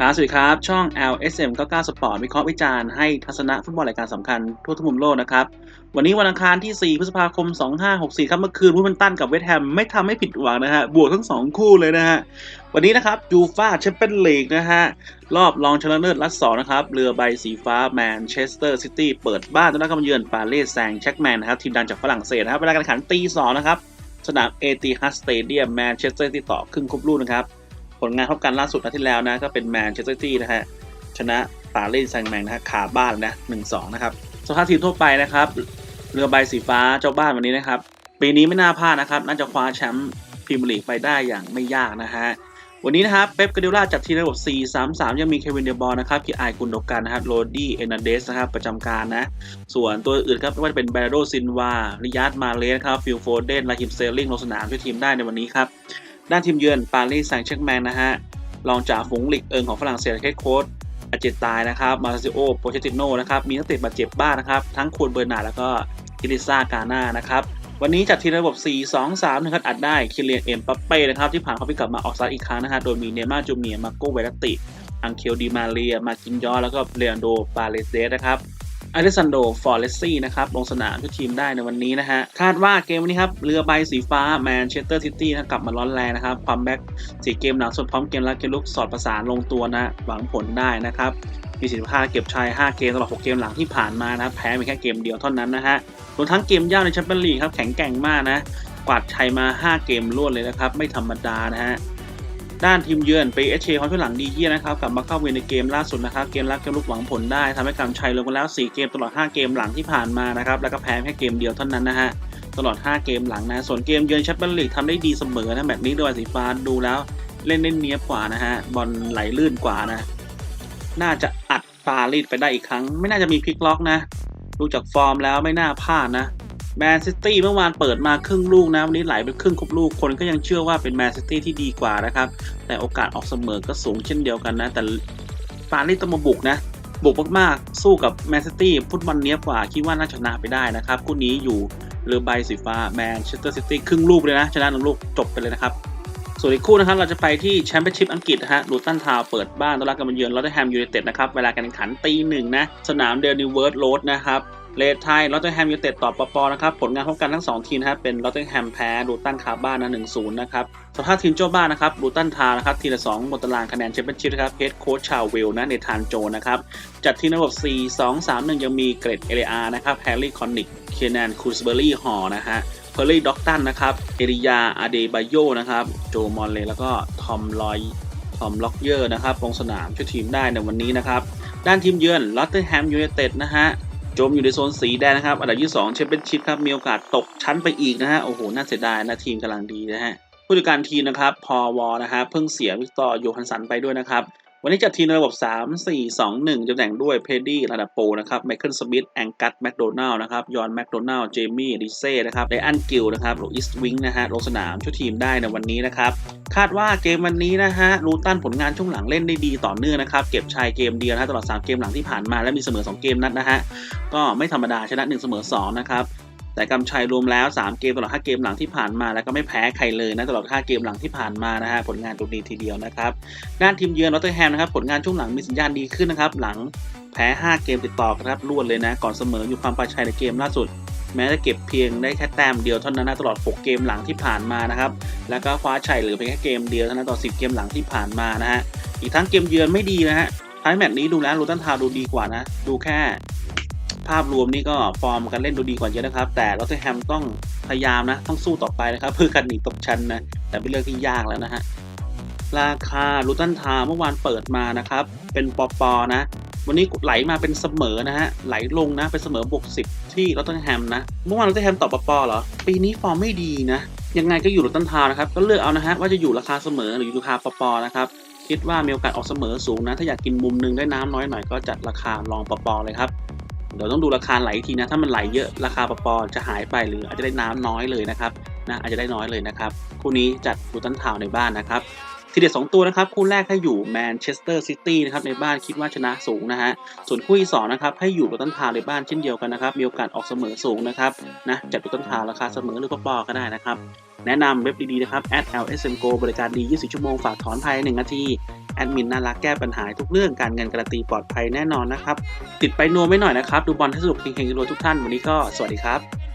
ครับสวัสดีครับ ช่อง LSM 99 Sport วิเคราะห์วิจารณ์ให้ทัศนะฟุตบอลรายการสำคัญทั่วทุกมุมโลกนะครับ วันนี้วันอังคารที่ 4 พฤษภาคม 2564 ครับ เมื่อคืนวูดมันตันกับเวสต์แฮมไม่ทำให้ผิดหวังนะฮะ บวกทั้ง 2 คู่เลยนะฮะ วันนี้นะครับยูฟ่าแชมเปี้ยนลีกนะฮะ รอบรองชนะเลิศรัดสองนะครับ เรือใบสีฟ้าแมนเชสเตอร์ซิตี้เปิดบ้านต้อนรับการมเยือนปารีสแซงแชกแมนนะครับทีมดังจากฝรั่งเศสนะครับเวลาการแข่งขันตีสองนะครับสนามเอติฮัดสเตเดียมแมนเชสเตอร์ซิตี้ต่อครึ่งครบลูกนะครับ ผลงานพบกันล่าสุดนัดที่แล้วนะ ก็เป็นแมนเชสเตอร์ซิตี้นะฮะ ชนะปารีสแซงต์แมงนะฮะขาบ้านนะหนึ่งสองนะครับสภาพทีมทั่วไปนะครับ เรือใบสีฟ้าเจ้าบ้านวันนี้นะครับ ปีนี้ไม่น่าพลาดนะครับ น่าจะคว้าแชมป์พรีเมียร์ลีกไปได้อย่างไม่ยากนะฮะวันนี้นะครับเป๊ปกาเดล่าจัดทีมระบบ 4-3-3 ยังมีเควินเดบอลนะครับกีไอกุนโดกันนะครับโรดี้เอนาเดสนะครับประจำการนะ ส่วนตัวอื่นครับไม่ว่าจะเป็นแบรโดซินวาริยาดมาเลสครับฟิลโฟเดนลาฮิมเซลลิงลงสนามช่วยทีมได้ในวันนี้ครับ ด้านทีมเยือนปารีสแซงต์แชร์กแมงนะฮะรองจากฝูงลีกเอิงของฝรั่งเศสเฮดโค้ชอาเจตายนะครับมาซิโอโปเชติโนนะครับมีนักเตะบาดเจ็บบ้างนะครับ ทั้งควรเบอร์นาร์แล้วก็กิลิซ่ากาน่านะครับวันนี้จัดทีมระบบ 4-2-3นะครับอัดได้คิเลียนเอ็มปัปเป้นะครับที่ผ่านเขาไปกลับมาออกสตาร์ทอีกครั้งนะฮะโดยมีเนม่าจูเนียมาโกเวรติ อังเคลดีมาเรีย มากินยอแล้วก็เลอันโดปาเลเดสนะครับ อเลซันโด ฟอร์เรสซี่นะครับลงสนามช่วยทีมได้ในวันนี้นะฮะ คาดว่าเกมวันนี้ครับ เรือใบสีฟ้าแมนเชสเตอร์ซิตี้นะกลับมาร้อนแรงนะครับความแบ็กสีเกมหลังส่วนพร้อมเกมและเกมลุกสอดประสานลงตัวนะ หวังผลได้นะครับมีสิทธิภาพเก็บชัย5 เกมตลอด 6 เกมหลังที่ผ่านมานะแพ้เพียงแค่เกมเดียวเท่านั้นนะฮะรวมทั้งเกมยากในแชมเปี้ยนลีกครับแข็งแกร่งมากนะกวาดชัยมา 5 เกมรวดเลยนะครับไม่ธรรมดานะฮะ ด้านทีมเยือนไปเอชเชควาช่วยหลังดีเยี่ยนะครับกลับมาเข้าเวรในเกมล่าสุดนะครับเกมรับเกมลุกหวังผลได้ทำให้กำชัยลงมาแล้ว 4 เกมตลอด 5 เกมหลังที่ผ่านมานะครับแล้วก็แพ้แค่เกมเดียวเท่านั้นนะฮะตลอด 5 เกมหลังนะส่วนเกมเยือนแชมเปี้ยนลีกทำได้ดีเสมอนะแบบนี้โดยสีฟ้าดูแล้วเล่นเล่นเนี้ยบกว่านะฮะบอลไหลลื่นกว่านะน่าจะอัดปารีสไปได้อีกครั้ง ไม่น่าจะมีพลิกล็อกนะดูจากฟอร์มแล้วไม่น่าพลาดนะ แมนซิตี้เมื่อวานเปิดมาครึ่งลูกนะ วันนี้ไหลไปครึ่งครบลูกคนก็ยังเชื่อว่าเป็นแมนซิตี้ที่ดีกว่านะครับ แต่โอกาสออกเสมอก็สูงเช่นเดียวกันนะ แต่ปารีสต้องมาบุกนะบุกมากๆ สู้กับแมนซิตี้ฟุตบอลเนี้ยกว่า คิดว่าน่าชนะไปได้นะครับคู่นี้อยู่เรือใบสีฟ้าแมนเชสเตอร์ซิตี้ครึ่งลูกเลยนะ ชนะหนึ่งลูกจบไปเลยนะครับ ส่วนอีกคู่นะครับเราจะไปที่แชมเปี้ยนชิพอังกฤษนะฮะลูตันทาวเปิดบ้านต้อนรับการมาเยือนลอตเทอร์แฮมยูไนเต็ดนะครับเวลาการแข่งขันตีหนึ่งนะสนามเดนิเวิร์ดโรดนะครับเลดไทยลอตเทอร์แฮมยูไนเต็ดต่อปปนะครับผลงานพบกันทั้ง 2 ทีมนะครับเป็นลอตเทอร์แฮมแพ้ลูตันคาบ้านนะ1-0นะครับสภาพทีมเจ้าบ้านนะครับลูตันทาวนะครับทีละ2บนตารางคะแนนแชมเปี้ยนชิพนะครับเฮดโค้ชชาวเวลนะในทานโจนะครับจัดทีมระบบ 4-2-3-1 ยังมีเกรดเอเลอาร์นะครับแฮร์รี่คอนนิกเคนแนนคูสเบอรี่ฮอนะฮะ เพอร์ลี่ด็อกตันนะครับ เอริยาอาเดบายโยนะครับ โจมอนเลแล้วก็ทอมลอยทอมล็อกเยอร์นะครับ ลงสนามช่วยทีมได้ในวันนี้นะครับ ด้านทีมเยือนลอตเทอร์แฮมยูไนเต็ดนะฮะ จมอยู่ในโซนสีแดงนะครับ อันดับที่2แชมเปี้ยนชิพครับ มีโอกาสตกชั้นไปอีกนะฮะ โอ้โห น่าเสียดายนะทีมกำลังดีนะฮะ ผู้จัดการทีมนะครับ พอวอนะฮะ เพิ่งเสียวิกตอร์โยฮันสันไปด้วยนะครับ วันนี้จัดทีมในระบบ 3 4 2 1จะแต่งด้วยเพดดี้ระดับโปนะครับไมเคิลสมิธแองกัตแมคโดนัลล์นะครับยอนแมคโดนัลล์เจมี่ดิเซ่นะครับไดอันกิลนะครับโลอิสวิงนะฮะลงสนามช่วยทีมได้ในวันนี้นะครับ คาดว่าเกมวันนี้นะฮะลูตันผลงานช่วงหลังเล่นได้ดีต่อเนื่องนะครับ เก็บชัยเกมเดียวนะตลอด 3 เกมหลังที่ผ่านมาและมีเสมอ 2 เกมนัดนะฮะก็ไม่ธรรมดาชนะ 1 เสมอ 2 นะครับ แต่กำชัยรวมแล้ว 3 เกมตลอด 5 เกมหลังที่ผ่านมา แล้วก็ไม่แพ้ใครเลยนะตลอด 5 เกมหลังที่ผ่านมานะฮะผลงานดูดีทีเดียวนะครับด้านทีมเยือนลอตเทอร์แฮมนะครับผลงานช่วงหลังมีสัญญาณดีขึ้นนะครับหลังแพ้ 5 เกมติดต่อกันครับรวดเลยนะก่อนเสมออยู่ความปลาชัยในเกมล่าสุดแม้จะเก็บเพียงได้แค่แต้มเดียวเท่านั้นนะตลอด 6 เกมหลังที่ผ่านมานะครับ แล้วก็คว้าชัยเหลือเพียงแค่เกมเดียวเท่านั้นต่อ 10 เกมหลังที่ผ่านมานะฮะ อีกทั้งเกมเยือนไม่ดีนะฮะ ท้ายแมตช์นี้ดูแล้วลูตันทาวดูดีกว่านะ ดูแค่ ภาพรวมนี่ก็ฟอร์มการเล่นดูดีกว่าเยอะนะครับ แต่ลอตเทอร์แฮมต้องพยายามนะต้องสู้ต่อไปนะครับ เพื่อการหนีตกชั้นนะแต่เป็นเรื่องที่ยากแล้วนะฮะราคาลูตันทาว์เมื่อวานเปิดมานะครับ เป็นปอปอนะ วันนี้ไหลมาเป็นเสมอนะฮะไหลลงนะเป็นเสมอบวกสิบที่ลอตเทอร์แฮมนะเมื่อวานลอตเทอร์แฮมต่อปอปอเหรอปีนี้ฟอร์มไม่ดีนะยังไงก็อยู่ลูตันทาวน์นะครับก็เลือกเอานะฮะว่าจะอยู่ราคาเสมอหรืออยู่ราคาปอปอนะครับคิดว่ามีโอกาสออกเสมอสูงนะ ถ้าอยากกินมุมหนึงได้น้ำน้อยหน่อยก็จัดราคาลองปอปอเลยครับ เดี๋ยวต้องดูราคาไหลทีนะถ้ามันไหลเยอะราคาปปอจะหายไปหรืออาจจะได้น้ำน้อยเลยนะครับนะอาจจะได้น้อยเลยนะครับคู่นี้จัดลูตันทาวในบ้านนะครับทีเด็ดสองตัวนะครับคู่แรกให้อยู่แมนเชสเตอร์ซิตี้นะครับในบ้านคิดว่าชนะสูงนะฮะส่วนคู่ที่สองนะครับให้อยู่ลูตันทาวในบ้านเช่นเดียวกันนะครับมีโอกาสออกเสมอสูงนะครับนะจัดลูตันทาวราคาเสมอหรือปปอก็ได้นะครับแนะนำเว็บดีๆนะครับ @lsmgo บริการดี 24 ชั่วโมง ฝากถอนภายใน1นาที แอดมินน่ารักแก้ปัญหาทุกเรื่องการเงินการันตีปลอดภัยแน่นอนนะครับ ติดไปนัวไม่หน่อยนะครับ ดูบอลให้สนุกเฮงๆรวยทุกท่านวันนี้ก็สวัสดีครับ